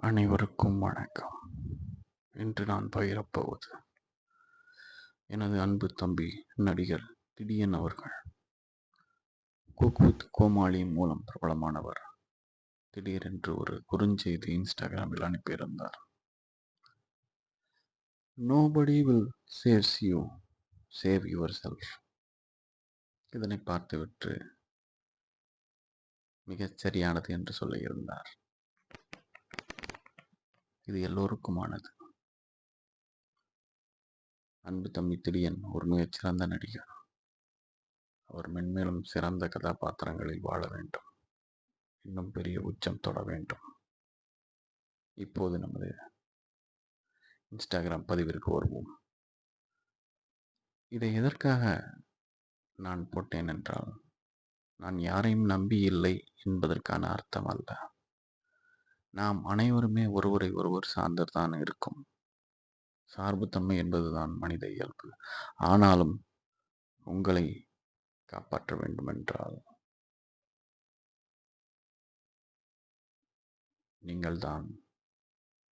அனைவருக்கும் வணக்கம். இன்று நான் பகிரப்போவது எனது அன்பு தம்பி நடிகர் திடீயன் அவர்கள். குக் வித் கோமாளி மூலம் பிரபலமானவர். திடீரென்று ஒரு குறுஞ்செய்தி இன்ஸ்டாகிராமில் அனுப்பியிருந்தார். Nobody will saves you save yourself இதனை பார்த்துவிட்டு மிகச் சரியானது என்று சொல்லியிருந்தார். இது எல்லோருக்குமானது. அன்பு தம்பி திரியன் ஒரு மிகச்சிறந்த நடிகர். அவர் மென்மேலும் சிறந்த கதாபாத்திரங்களில் வாழ வேண்டும். இன்னும் பெரிய உச்சம் தொட வேண்டும். இப்போது நமது இன்ஸ்டாகிராம் பதிவிற்கு வருவோம். இதை எதற்காக நான் போட்டேன் என்றால் நான் யாரையும் நம்பி இல்லை என்பதற்கான அர்த்தம் அல்ல. நாம் அனைவருமே ஒருவரை ஒருவர் சார்ந்துதான் இருக்கும். சார்புத்தன்மை என்பதுதான் மனித இயல்பு. ஆனாலும் உங்களை காப்பாற்ற வேண்டுமென்றால் நீங்கள்தான்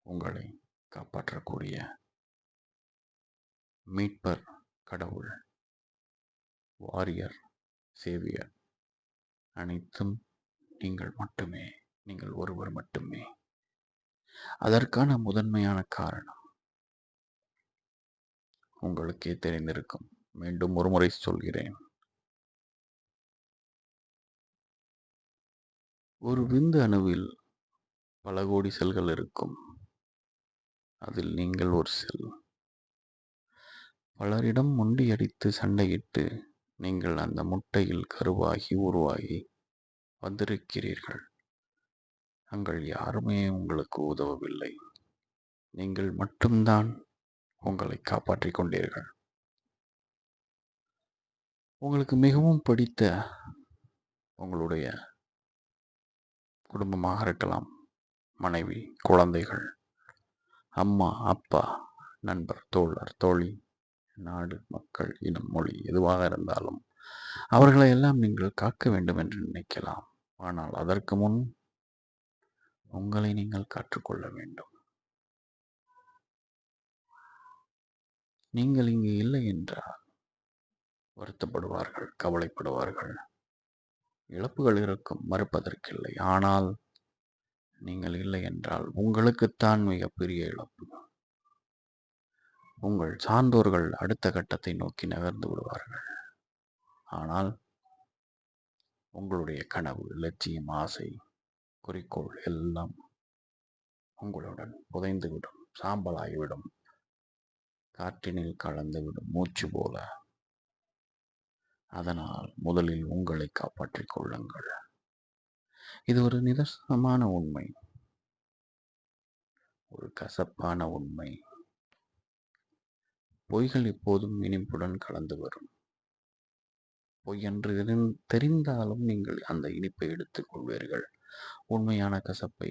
உங்களை காப்பாற்றக்கூடிய மீட்பர் கடவுள் வாரியர் சேவியர் அனைத்தும் நீங்கள் மட்டுமே. நீங்கள் ஒருவர் மட்டுமே. அதற்கான முதன்மையான காரணம். உங்களுக்கே தெரிந்திருக்கும். மீண்டும் ஒருமுறை சொல்கிறேன். ஒரு விந்து அணுவில் பல கோடி செல்கள் இருக்கும். அதில் நீங்கள் ஒரு செல். பலரிடம் முண்டியடித்து சண்டையிட்டு நீங்கள் அந்த முட்டையில் கருவாகி உருவாகி வந்திருக்கிறீர்கள். அங்கள் யாருமே உங்களுக்கு உதவவில்லை. நீங்கள் மட்டும்தான் உங்களை காப்பாற்றிக் கொண்டீர்கள். உங்களுக்கு மிகவும் பிடித்த உங்களுடைய குடும்பமாக இருக்கலாம். மனைவி குழந்தைகள் அம்மா அப்பா நண்பர் தோழர் தோழி நாடு மக்கள் இனம் மொழி எதுவாக இருந்தாலும் அவர்களை எல்லாம் நீங்கள் காக்க வேண்டும் என்று நினைக்கலாம். ஆனால் அதற்கு முன் உங்களை நீங்கள் கற்றுக்கொள்ள வேண்டும். நீங்கள் இங்கு இல்லை என்றால் வருத்தப்படுவார்கள் கவலைப்படுவார்கள். இழப்புகள் இருக்கும் மறுப்பதற்கில்லை ஆனால் நீங்கள் இல்லை என்றால் உங்களுக்குத்தான் மிகப்பெரிய இழப்பு. உங்கள் சார்ந்தோர்கள் அடுத்த கட்டத்தை நோக்கி நகர்ந்து விடுவார்கள். ஆனால் உங்களுடைய கனவு லட்சியம் ஆசை குறிக்கோள் எல்லாம் உங்களுடன் புதைந்துவிடும் சாம்பலாகிவிடும். காற்றினில் கலந்துவிடும் மூச்சு போல. அதனால் முதலில் உங்களை காப்பாற்றிக் கொள்ளுங்கள். இது ஒரு நிதர்சனமான உண்மை. ஒரு கசப்பான உண்மை. பொய்கள் எப்போதும் இனிப்புடன் கலந்து வரும். பொய் என்று தெரிந்தாலும் நீங்கள் அந்த இனிப்பை எடுத்துக் கொள்வீர்கள். உண்மையான கசப்பை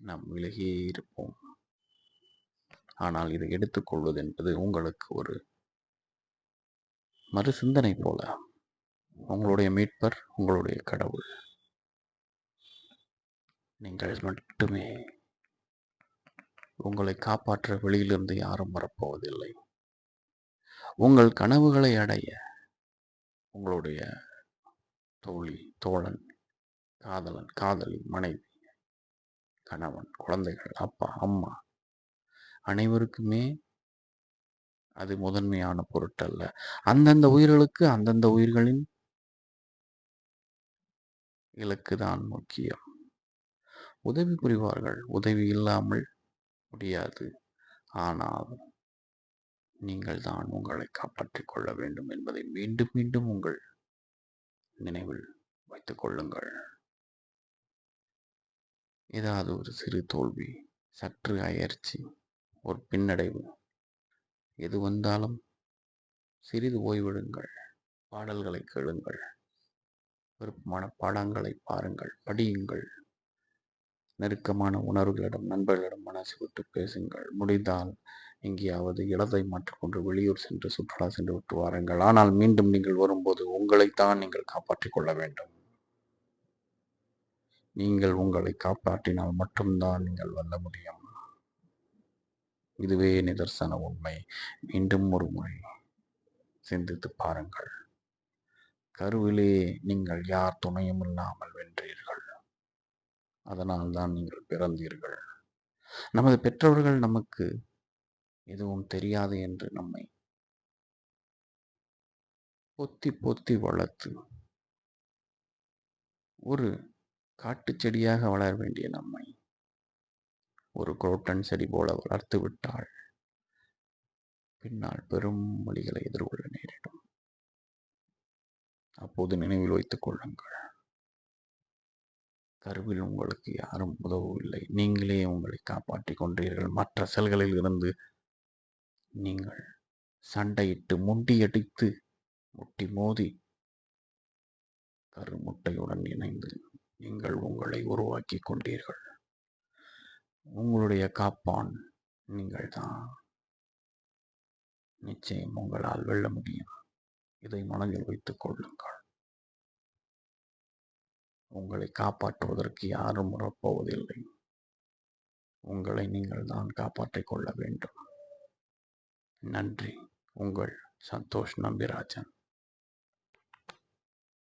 நாம் விலகியே இருப்போம். ஆனால் இதை எடுத்துக்கொள்வது என்பது உங்களுக்கு ஒரு மறு சிந்தனை போல. உங்களுடைய மீட்பர் உங்களுடைய கடவுள். நீங்கள் மட்டுமே உங்களை காப்பாற்ற வெளியிலிருந்து யாரும் வரப்போவதில்லை. உங்கள் கனவுகளை அடைய உங்களுடைய தோழி தோழன் காதலன் காதலி மனைவி கணவன் குழந்தைகள் அப்பா அம்மா. அனைவருக்குமே அது முதன்மையான பொருட்டல்ல. அந்தந்த உயிர்களுக்கு அந்தந்த உயிர்களின் இலக்கு தான் முக்கியம். உதவி புரிவார்கள். உதவி இல்லாமல் முடியாது. ஆனால் நீங்கள் தான் உங்களை காப்பாற்றிக் கொள்ள வேண்டும் என்பதை மீண்டும் மீண்டும் உங்கள் நினைவில் வைத்துக் கொள்ளுங்கள். ஏதாவது ஒரு சிறு தோல்வி சற்று அயற்சி ஒரு பின்னடைவு. எது வந்தாலும் சிறிது ஓய்விடுங்கள் பாடல்களை கேளுங்கள் விருப்பமான பாடங்களை பாருங்கள் படியுங்கள். நெருக்கமான உணர்வுகளிடம் நண்பர்களிடம் மனசு விட்டு பேசுங்கள். முடிந்தால் எங்கேயாவது இடத்தை மாற்றிக்கொண்டு வெளியூர் சென்று சுற்றுலா சென்று விட்டு வாருங்கள். ஆனால் மீண்டும் நீங்கள் வரும்போது உங்களைத்தான் நீங்கள் காப்பாற்றிக் கொள்ள வேண்டும். நீங்கள் உங்களை காப்பாற்றினால் மட்டும்தான் நீங்கள் வெல்ல முடியும். இதுவே நிதர்சன உண்மை. மீண்டும் ஒரு முறை சிந்தித்து பாருங்கள். கருவிலே நீங்கள் யார் துணையும் இல்லாமல் வென்றீர்கள்? அதனால் தான் நீங்கள் பிறந்தீர்கள். நமது பெற்றோர்கள் நமக்கு எதுவும் தெரியாது என்று நம்மை பொத்தி பொத்தி வளர்த்து ஒரு காட்டு செடியாக வளர வேண்டிய நம்மை. ஒரு குரோட்டன் செடி போல வளர்த்து விட்டால் பின்னால் பெரும் வழிகளை எதிர்கொள்ள நேரிடும். அப்போது நினைவில் வைத்துக் கொள்ளுங்கள். கருவில் உங்களுக்கு யாரும் உதவவில்லை. நீங்களே உங்களை காப்பாற்றிக் கொண்டீர்கள். மற்ற செல்களில் இருந்து நீங்கள் சண்டையிட்டு முண்டியடித்து முட்டி மோதி கருமுட்டையுடன் இணைந்து நீங்கள் உங்களை உருவாக்கி கொண்டீர்கள். உங்களுடைய காப்பான் நீங்கள் தான் நிச்சயம் உங்களால் வெல்ல முடியும். இதை மனதில் வைத்துக் கொள்ளுங்கள். உங்களை காப்பாற்றுவதற்கு யாரும் முறப்போவதில்லை உங்களை நீங்கள் தான் காப்பாற்றிக் கொள்ள வேண்டும். நன்றி. உங்கள் சந்தோஷ் நம்பிராஜன்.